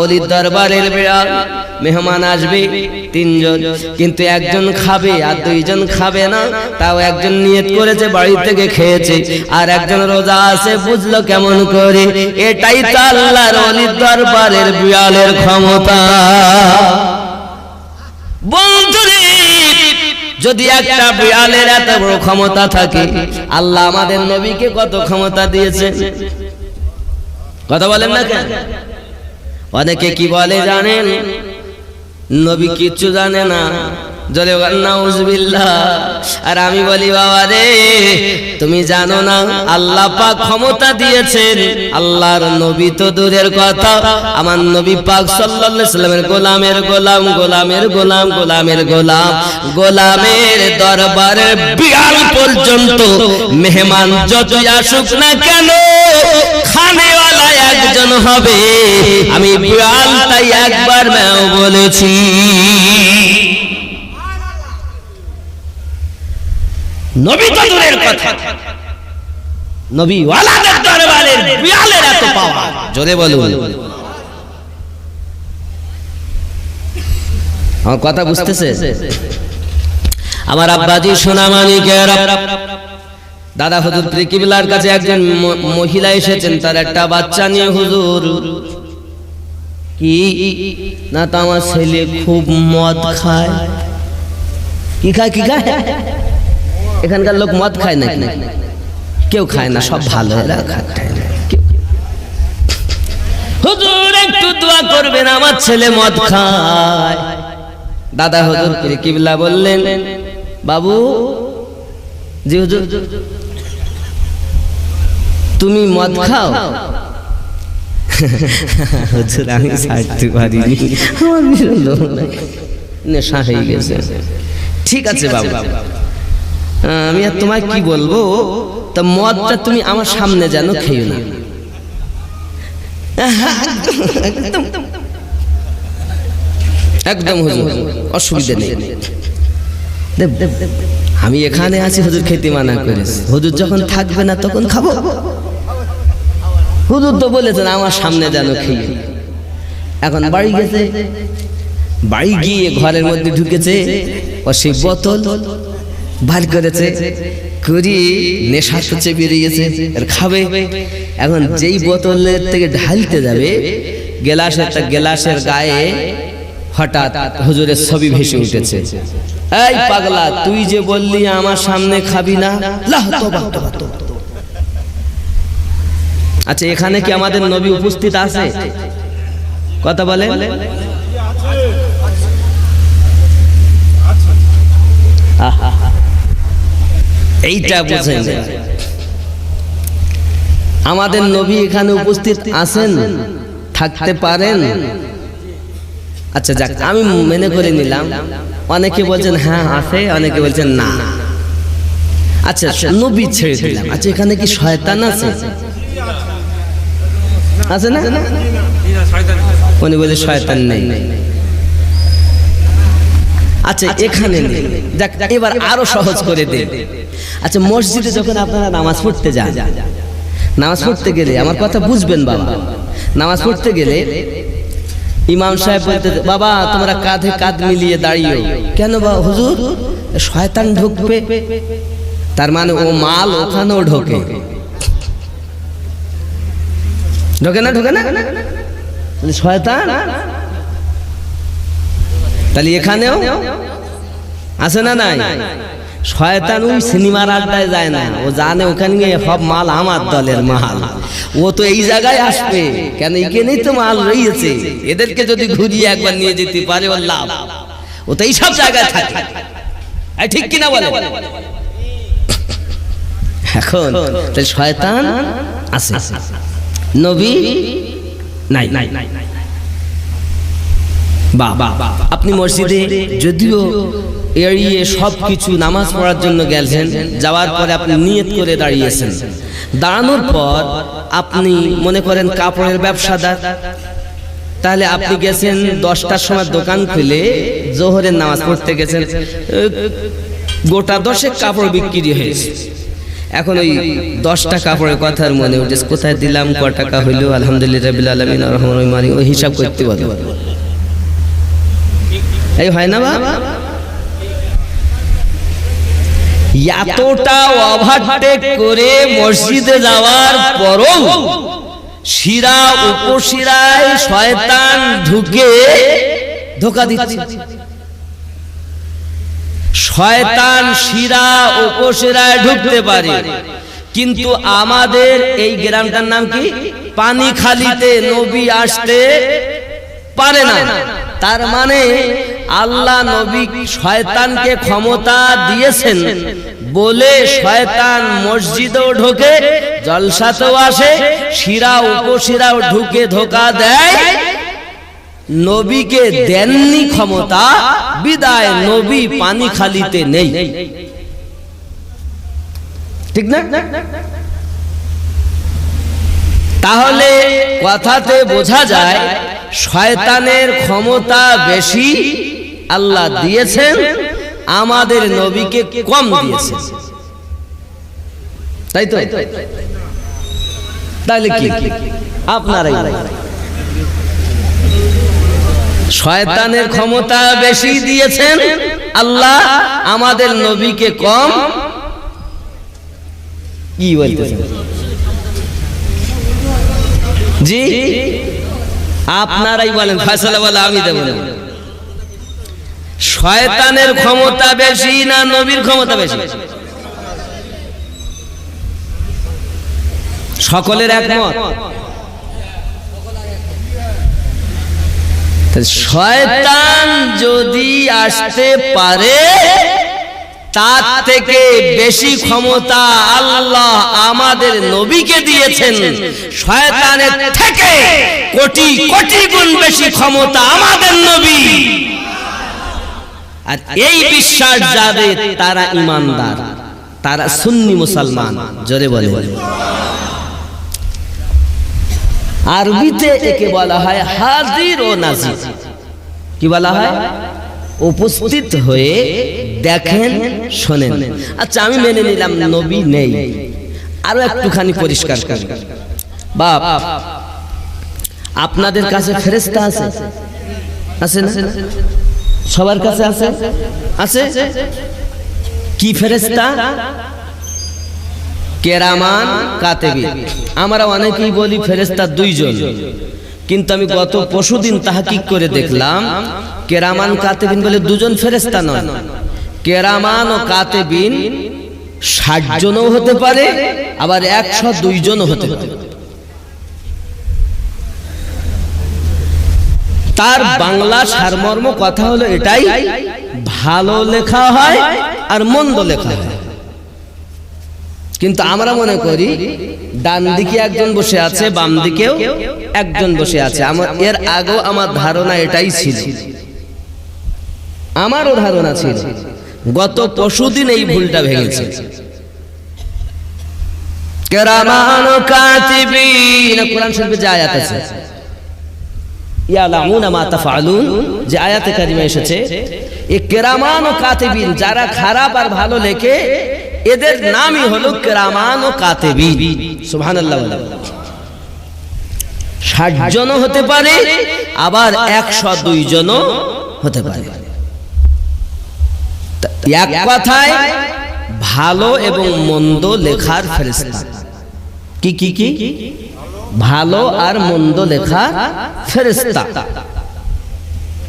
অলির দরবারের বিড়াল। মেহমান আসবে, তিনজন। কিন্তু একজন খাবে আর দুইজন খাবে না। তাও একজন নিয়ত করেছে বাড়ি থেকে খেয়েছে। আর একজন রোজা আছে, বুঝলো কেমন করে। এটাই তো আল্লাহর অলির দরবারের বিড়ালের ক্ষমতা। যদি একটা বিড়ালের এত বড় ক্ষমতা থাকে, আল্লাহ আমাদের নবীকে কত ক্ষমতা দিয়েছে? কথা বলেন না কেন? অনেকে কি বলে জানেন? নবী কিচ্ছু জানে না। জলে আর আমি বলি, বাবা রে, তুমি জানো না, আল্লাহ পাক ক্ষমতা দিয়েছেন। আল্লাহর নবী তো দূরের কথা। আমার নবী পাক সাল্লাল্লাহু সাল্লামের গোলামের গোলাম গোলামের গোলাম গোলামের গোলাম। গোলামের দরবারে বিয়াল পর্যন্ত মেহমান যতই আসুক না কেন, খানেওয়ালা একজন হবে। আমি বিড়াল তাই একবার ম্যাও বলেছি। নবী তো দূরের কথা। নবী ওয়ালাদের দরবারের বিড়ালের এত পাওয়া। জোরে বলুন। আমার কথা বুঝতেছে? আমার আব্বাজি সোনামানিকের দাদা হুজুর ত্রিকিবিলার কাছে একজন মহিলা এসেছেন, তার একটা বাচ্চা নিয়ে হুজুর। কি? না তো আমার ছেলে খুব মদ খায়। কি খায় কি খায়? এখানকার লোক মদ খায় না কেউ খায় না সব ভালো এরা খায়। হুজুর একটু দোয়া করবেন আমার ছেলে মদ খায়। দাদা হুজুর কিবলা বললেন বাবু জি হুজুর তুমি মদ খাও? হুজুর আমি ছাড়তে পারিনি। আমার। নেশা হয়ে গেছে। ঠিক আছে বাবু। আমি আর তোমায় কি বলব? তা মদটা তুমি আমার সামনে যেন খেয়ে না। একদম হুজুর, অসুবিধা নেই। আমি এখানে আছি, হুজুর খেতে মানা করেছি। হুজুর যখন থাকবে না তখন খাব। হুজুর তো বলেছেন, আমার সামনে যেন খেয়ে এখন বাড়ি গেছে, বাড়ি গিয়ে ঘরের মধ্যে ঢুকেছে, ও সেই বোতল বার করেছে, করি, নেশা হচ্ছে বেরিয়েছে আর খাবে এখন যেই বোতলের থেকে ঢালতে যাবে, গেলাসের তা গেলাসের গায়ে হঠাৎ হুজুরের ছবি ভেসে উঠেছে এই পাগলা, তুই যে বললি আমার সামনে খাবি না। আচ্ছা এখানে কি আমাদের নবী উপস্থিত আছে কথা বলে আহা। এইটা বুঝেন। আমাদের নবী এখানে উপস্থিত আছেন থাকতে পারেন। আচ্ছা যাক আমি মেনে করে নিলাম। অনেকে বলছেন হ্যাঁ আছে। অনেকে বলছেন না। আচ্ছা নবী ছেড়ে দিলাম। আচ্ছা এখানে কি শয়তান আছে? আছে? না? উনি বলে শয়তান নেই। আচ্ছা এখানে নেই দেখ এবার আরও সহজ করে দে আচ্ছা মসজিদে যখন আপনারা নামাজ পড়তে যান নামাজ পড়তে গেলে আমার কথা বুঝবেন বাবা। নামাজ পড়তে গেলে ইমাম সাহেব বলতে বাবা তোমরা কাঁধে কাঁধ মিলিয়ে দাঁড়িয়ে কেন বা হুজুর? শয়তান ঢুকবে তার মানে ও মাল ওখানেও ঢোকে। ঢোকে। না ঢোকে না? শয়তান তাহলে এখানেও আছে না নাই? শয়তান ওই সিনেমার আড্ডায় যায় না। ও জানে ওখানে গিয়ে সব মাল আমার দলের মাল। ও তো এই জায়গায় আসবে। কেন এখানেই তো মাল রয়েছে। এদেরকে যদি ঘুরিয়ে একবার নিয়ে যেতে পারে, ওর লাভ। ও তো এইসব জায়গায় থাকে। ঠিক কিনা বলে? এখন শয়তান আছে। নবী নাই নাই নাই নাই। বা আপনি মসজিদে যদিও এড়িয়ে সব কিছু নামাজ পড়ার জন্য গেছেন যাওয়ার পরে আপনি নিয়ত করে দাঁড়িয়েছেন। দাঁড়ানোর পর আপনি মনে করেন কাপড়ের ব্যবসাদার। তাহলে আপনি গেছেন দশটার সময় দোকান খুলে জোহরের নামাজ পড়তে গেছেন গোটা দশেক কাপড় বিক্রি হয়েছে। এখন ওই দশটা কাপড়ের কথার মনে উঠেছে, কোথায় দিলাম, ক টাকা হইল, আলহামদুলিল্লাহ রহমান মানি ওই হিসাব করতে পারব। এই হয় না বাবা এতটা ওভারটেক করে মসজিদে যাওয়ার পরও শিরা উপশিরায় শয়তান ঢুকে ধোকা দিচ্ছে। শয়তান শিরা উপশিরায় ঢুকতে পারে। কিন্তু আমাদের এই গ্রামটার নাম কি? পানি খালিতে নবী আসতে পারে না। তার মানে আল্লাহ নবী শয়তানকে ক্ষমতা দিয়েছেন। বলে শয়তান মসজিদেও ঢোকে, জলসাতেও আসে শিরা উপশিরাও ঢুকে ধোকা দেয়। নবীকে দেননি ক্ষমতা, বিদায় নবী পানি খালিতে নেই। ঠিক না? তাহলে কথাতে বোঝা যায়, শয়তানের ক্ষমতা বেশি আল্লাহ দিয়েছেন আমাদের নবীকে কম দিয়েছেন। তাই তো? তাহলে কি? আপনারাই। শয়তানের ক্ষমতা বেশি দিয়েছেন আল্লাহ আমাদের নবীকে কম কি বলতেছেন? জি আপনারাই বলেন ফয়সালা বলে আমি দেব না। শয়তানের ক্ষমতা বেশি না নবীর ক্ষমতা বেশি? সকলের একমত? শয়তান যদি আসতে পারে তার থেকে বেশি ক্ষমতা আল্লাহ আমাদের নবীকে দিয়েছেন। শয়তানের থেকে কোটি কোটি গুণ বেশি ক্ষমতা আমাদের নবী। আর এই বিশ্বাস যাদের তারা ইমানদার। তারা সুন্নি মুসলমান। জোরে বলে আরবিতে একে বলা হয় হাজির ও নাজির। কি বলা হয়? উপস্থিত হয়ে দেখেন শোনেন। আচ্ছা আমি মেনে নিলাম নবী নেই। আরও একটুখানি পরিষ্কার করি। বাপ আপনাদের কাছে ফেরেস্তা আছে? আছে না? সবার কাছে আছে? আছে? কি ফেরেস্তা কেরামান, কাতেবি। আমরা অনেকেই বলি ফেরেস্তা দুইজন। কিন্তু আমি গত পশুদিন তাহাকিক করে দেখলাম, কেরামান, কাতেবিন বলে দুজন ফেরেস্তা নয়। কেরামান ও কাতেবিন ষাট জনও হতে পারে, আবার একশো দুইজনও হতে পারে। তার বাংলা সারমর্ম কথা হলো এটাই ভালো লেখা হয় আর মন্দ লেখা হয়। কিন্তু আমরা মনে করি ডান দিকে একজন বসে আছে বাম দিকেও একজন বসে আছে। আমার এর আগেও আমার ধারণা এটাই ছিল। আমারও ধারণা ছিল। গত পশুদিন এই ভুলটা ভেঙেছে। কেরামান কাতিবিন। কোরআন শরীফে যে আয়াত আছে। যে আয়াতে কারিমা এসেছে, এ কেরামান ও কাতিবিন, যারা খারাপ আর ভালো লেখে, এদের নামই হলো কেরামান ও কাতেবিন। সুবহানাল্লাহ ষাট হতে পারে, আবার একশো দুই হতে পারে। এক কথায়, ভালো এবং মন্দ লেখার ফেরেস্তা কি কি কি? ভালো আর মন্দ লেখা ফেরেস্তা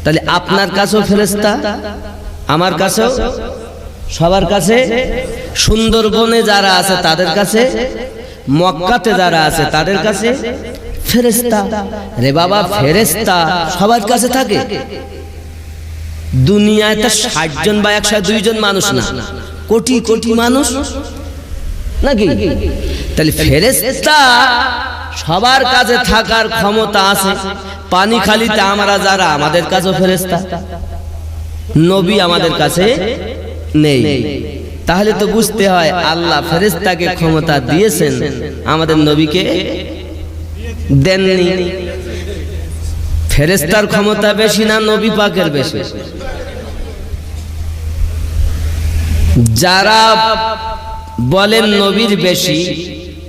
তাহলে আপনার কাছেও ফেরেস্তা আমার কাছেও? সবার কাছে? সুন্দরবনে যারা আছে তাদের কাছে? মক্কাতে যারা আছে তাদের কাছে? ফেরেস্তা রে বাবা ফেরেস্তা সবার কাছে থাকে। দুনিয়ায় তো ষাট জন বা একশো দুইজন মানুষ না। কোটি কোটি মানুষ। নাকি? তাহলে ফেরেস্তা সবার কাছে থাকার ক্ষমতা আছে। পানি খালিতে আমরা যারা, আমাদের কাছেও ফেরেস্তা নবী আমাদের কাছে নেই। তাহলে তো বুঝতে হয় আল্লাহ ফেরেস্তাকে ক্ষমতা দিয়েছেন, আমাদের নবীকে দেননি। ফেরেস্তার ক্ষমতা বেশি না, নবী পাকের বেশি। যারা বলেন নবীর বেশি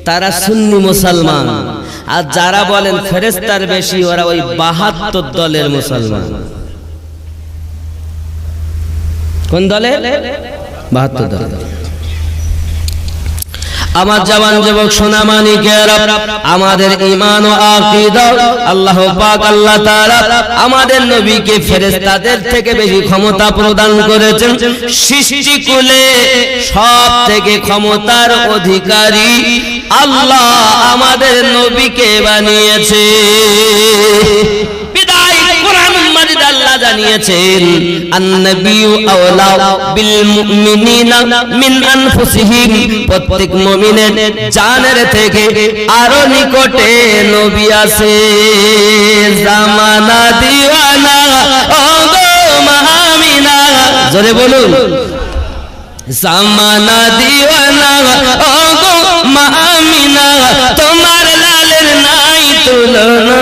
তারা সুন্নি মুসলমান। আর যারা বলেন ফেরেস্তার বেশি, ওরা ওই বাহাত্তর দলের মুসলমান। কোন দলে? বাহাত্তর দল। আমার জওয়ান যুবক সোনা মানিকের আমাদের ইমান ও আকীদা আল্লাহ পাক আল্লাহ তাআলা আমাদের নবীকে ফেরেশতাদের থেকে বেশি ক্ষমতা প্রদান করেছেন সৃষ্টি কুলে সব থেকে ক্ষমতার অধিকারী আল্লাহ আমাদের নবীকে বানিয়েছে বিদায় কোরআন মাজিদ আল্লাহ জানিয়েছেন আন্নাবিয়ু আওলা বিল মুমিনিনা মিন আনফুসিহিম। প্রত্যেক মুমিনের জানের থেকে আরও নিকটে নবী আছে। জামানা দিওয়ানা, ও গো মামিনা। জোরে বলুন। জামানা দিওয়ানা, ও গো মামিনা, তোমার লালের নাই তুলনা।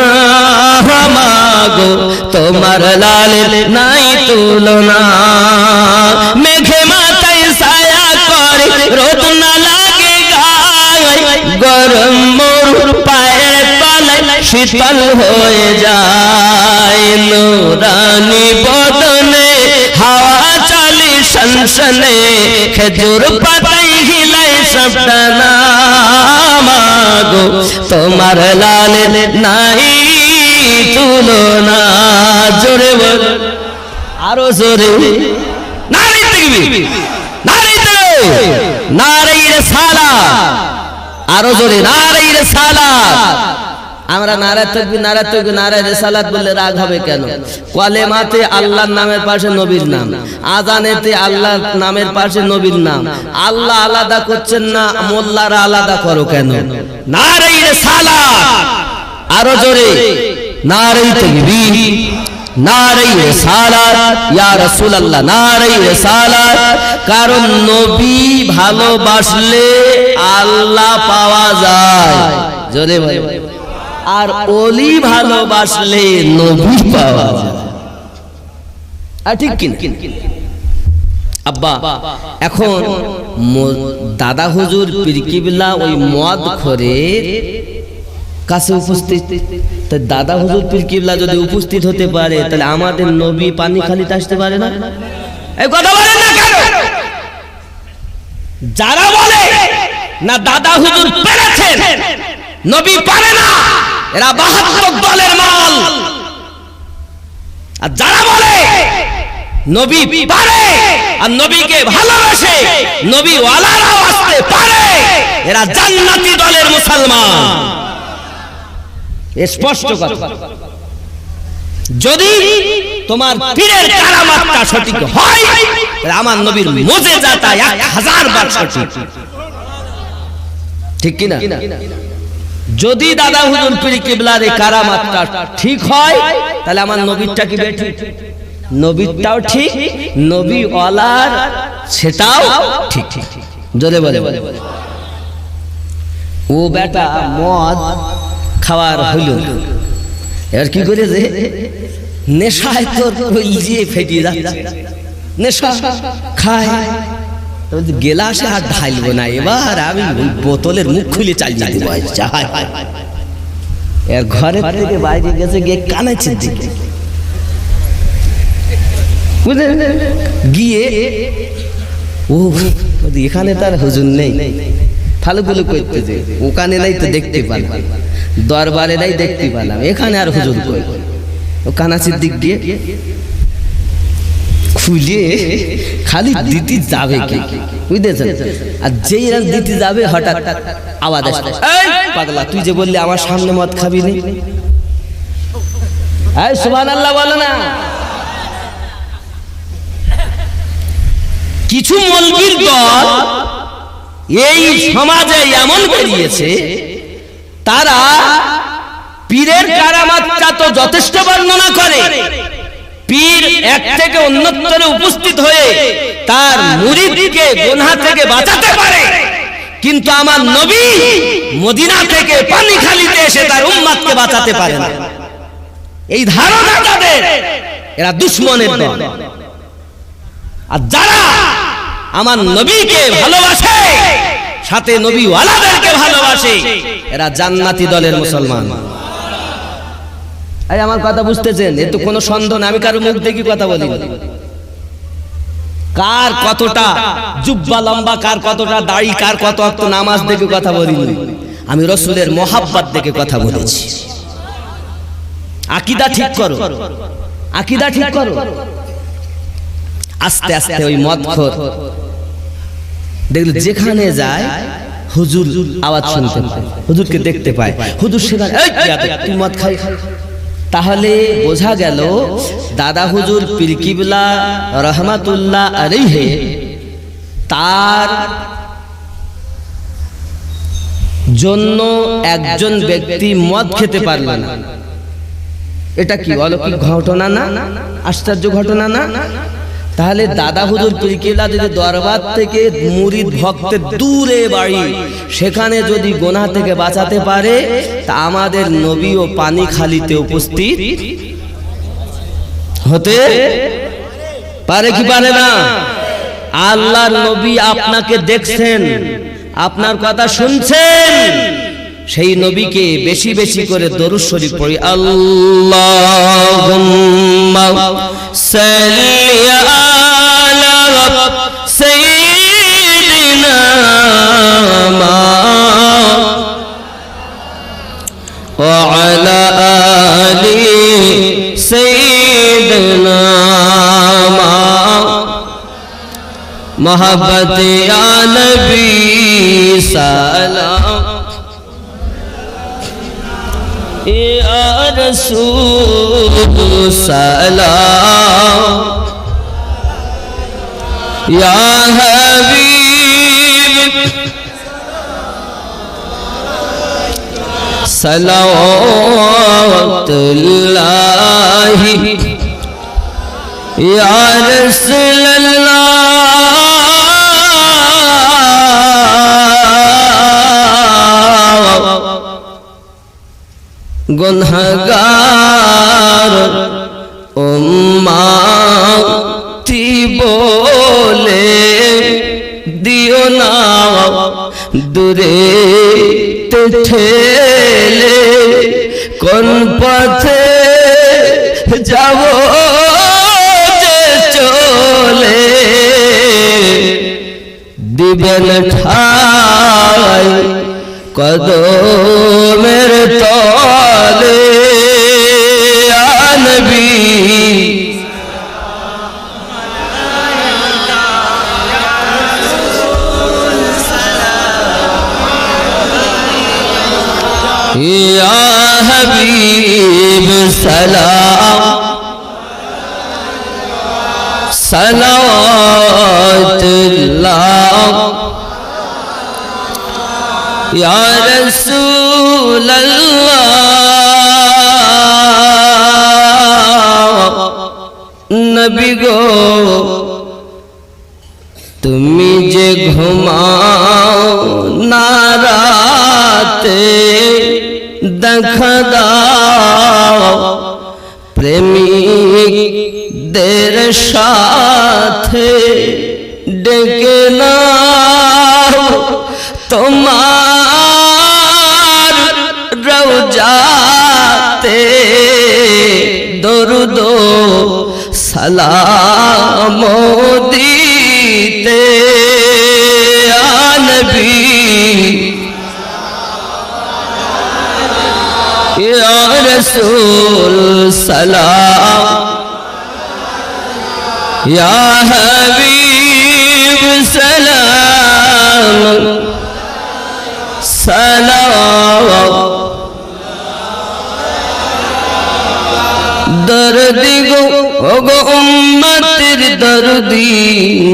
মাগো তোমার লালের নাই তুলনা মেঘে মাথায় ছায়া করে রোদ না লাগে গায় গরম মোর পায়ের তলায় শীতল হয়ে যায় নুরানি বদনে হাওয়া চলে সনসনে খেজুর পাতাই হিলাই সবটা মাগো তোমার লালের নাই তুলনা জোরে বল। আরও জোরে। নারী সালা। সালা। আমরা বললে রাগ হবে কেন? কলেমাতে আল্লাহর নামের পাশে নবীর নাম। আজানেতে আল্লাহর নামের পাশে নবীর নাম। আল্লাহ আলাদা করছেন না, মোল্লারা আলাদা করো কেন? নারাই রেসালাত আরও জোরে। নারাই তকবীর, নারাই রেসালাত, ইয়া রাসূলুল্লাহ, নারাই রেসালাত। কারণ নবী ভালোবাসলে আল্লাহ পাওয়া যায়। জোরে ভাই আর অলি ভালোবাসলে নবী পাওয়া যায়। আর ঠিক কিনা আব্বা, এখন দাদা হুজুর ওই মদ খরে কাছে উপস্থিত। তো দাদা হুজুর পিরকিবলা যদি উপস্থিত হতে পারে, তাহলে আমাদের নবী পানি খালিতে আসতে পারে না? এই কথা বলেন না কেন? যারা বলে না দাদা হুজুর পেরেছেন, নবী পারে না, এরা বাহাত্তর দলের মাল। আর যারা বলে নবী পারে আর নবীকে ভালোবাসে নবী ওয়ালারাও আসতে পারে, এরা জান্নাতি দলের মুসলমান। স্পষ্ট কথা। যদি তোমার পীরের কারামাতটা সঠিক হয় তাহলে আমার নবীর মোজেজাটা এক হাজার বার সঠিক। ঠিক কিনা? যদি দাদা হুজুর পীর কিবলার এই কারামাতটা ঠিক হয় তাহলে আমার নবীরটা কি বেঠিক? নবীরটাও ঠিক নবী ওয়ালার সেটাও ঠিক। ঠিক জোরে বলে ও বেটা মদ খাওয়ার হইল এবার কি করেছে নেশায় তোর ওই যে ফেটে যাচ্ছে। নেশা খায়। গেলাসে আর ঢালবো না। এবার আমি বোতলের মুখ খুলে চালিয়ে দিব। এর ঘরে থেকে বাইরে গেছে গিয়ে কানাচ্ছে দিকে। বুঝলে? গিয়ে, ও, এখানে তার হুজুর নেই। ফালুগুলো করতেছে ওখানে নাই তো দেখতে পারলাম দরবারে নাই দেখতে পেলাম। এখানে আর হুজুর কই? ও কানাচির দিক দিয়ে খুলে খালি দিতে যাবে কে? বুঝতেছেন? আর যেই রাত দিতে যাবে, হঠাৎ আওয়াজ আসবে পাগলা, তুই যে বললি আমার সামনে মদ খাবি নি? এই, সুবহানাল্লাহ বলো না। কিছু মলবির দল এই সমাজে এমন বেরিয়েছে তারা পীরের কারামাত্রা তো যথেষ্ট বর্ণনা করে। পীর এক থেকে অন্যত্তরে উপস্থিত হয়ে তার মুরিদকে গুনহা থেকে বাঁচাতে পারে। কিন্তু আমার নবী মদিনা থেকে পানি খালিতে এসে তার উম্মাদকে বাঁচাতে পারে না। এই ধারণা তাদের। এরা দুশ্মনের দল। আর যারা আমার নবীকে ভালোবাসে, সাথে নবী ওয়ালাদেরকে ভালোবাসে এরা জান্নাতি দলের মুসলমান। এই আমার কথা বুঝতেছেন? এ তো কোনো সন্দেহ না আমি কারও মুখ দেখি কথা বলি কার কতটা জুব্বা লম্বা, কার কতটা দাড়ি, কার কত অক্ত নামাজ দেখে কথা বলি আমি রসুলের মহাব্বাত দেখে কথা বলেছি। আকিদা ঠিক করো। আকিদা ঠিক করো। আস্তে আস্তে ওই মদ খোর দেখলে যেখানে যায় হুজুর আওয়াজ শুনতে পায় হুজুরকে দেখতে পায়। হুজুর সেখানে তুই মদ খাই। তাহলে বোঝা গেল দাদা হুজুর পিরকিবলা রহমাতুল্লাহ আলাইহে তার জন্য একজন ব্যক্তি মদ খেতে পারল না। এটা কি অলৌকিক ঘটনা না? আশ্চর্য ঘটনা না? তাহলে দাদা হুজুর পিরকিবলা যদি দরবার থেকে মুরিদ ভক্তের দূরে বাড়ি, সেখানে যদি গোনা থেকে বাঁচাতে পারে, তা আমাদের নবী ও পানি খালিতে উপস্থিত হতে পারে কি পারে না? আল্লাহর নবী আপনাকে দেখছেন, আপনার কথা শুনছেন। সেই নবীকে বেশি বেশি করে দরুদ শরীফ পড়ি। আল্লাহুম্মা সাল্লি মা সালাম। يا رسول سلام يا حبيب صلوات الله يا رسول الله গুনহগার উম্মাতি বলে দিও না দূরে ঠেলে কোন পথে যাব চলে। দিবেন ঠাই কদমের یا حبیب سلام صلوات اللہ یا رسول اللہ نبی گو تمی جے گھماؤ ناراتے দেখা দাও প্রেমিকদের সাথে ডেকে না তোমার রওজাতে দরুদ সালাম দিতে আনবী ইয়া রসুল সালাম। ইয়া হাবিব সালাম। সালাম। দর্দি গো, ও গো উম্মতের দর্দি,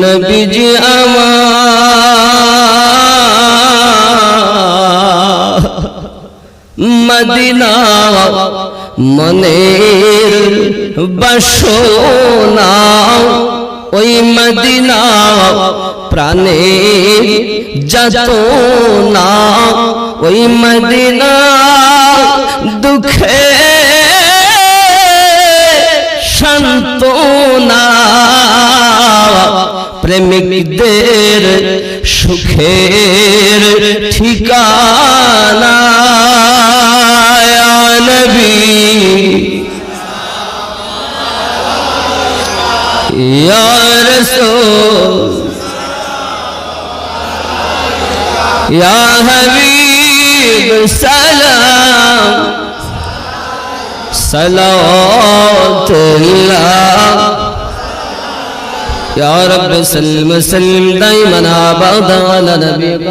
নবীজি আমার। মদিনা মনের বসোনা ওই মদিনা প্রাণের যত না ওই মদিনা দুঃখে শান্ত সান্ত্বনা প্রেমিকদের সুখের ঠিকানা নবী। ইয়া হাবিব সালাম। সালাতুল্লাহ يا رب سلم سلم دائما ابدا على نبيك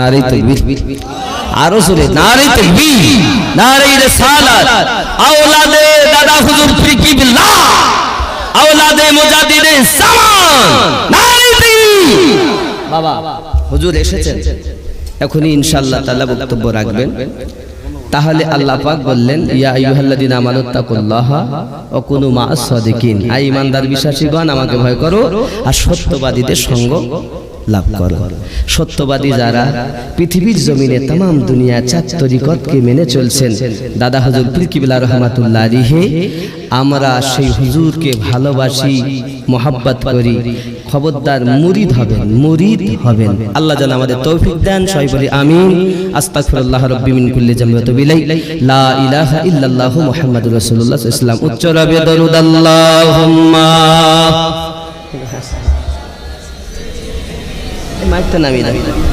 নারী তকবীর আরো জোরে নারী তকবীর নারী রিসালাত আওলাদে দাদা হুজুর পীর কিবলা আওলাদে মুজাদ্দিদে জামান নারী তকবীর বাবা হুজুর এসেছেন এখনই ইনশাআল্লাহ তাআলা বক্তব্য রাখবেন তাহলে আল্লাহ পাক বললেন, ইয়া আইয়ুহাল্লাযিনা আমানুত্তাকুল্লাহা ওয়া কুনু মা'আস সাদিকিন আই ইমানদার বিশ্বাসীগণ, আমাকে ভয় করো আর সত্যবাদীদের সঙ্গ লাভ করো। সত্যবাদী যারা পৃথিবীর জমিনে তাম দুনিয়া চার তরিকতকে মেনে চলছেন, দাদা হুজুর পিরকিবিল্লা রহমাতুল্লাহ আলিহে আমরা সেই হুজুরকে ভালোবাসি, মোহাব্বত করি, খবরদার মুরিদ হবেন মুরিদ হবেন। আল্লাহ যেন আমাদের তৌফিক দেন, সবাই বলি আমিন। আস্তাগফিরুল্লাহ রাব্বি কুল্লি তুবু ইলাইহি। লা ইলাহা ইল্লাল্লাহু মুহাম্মাদুর রাসূলুল্লাহ উচ্চ রবে দরুদ আল্লাহুম্মা। মাইকটা নামিয়ে দাও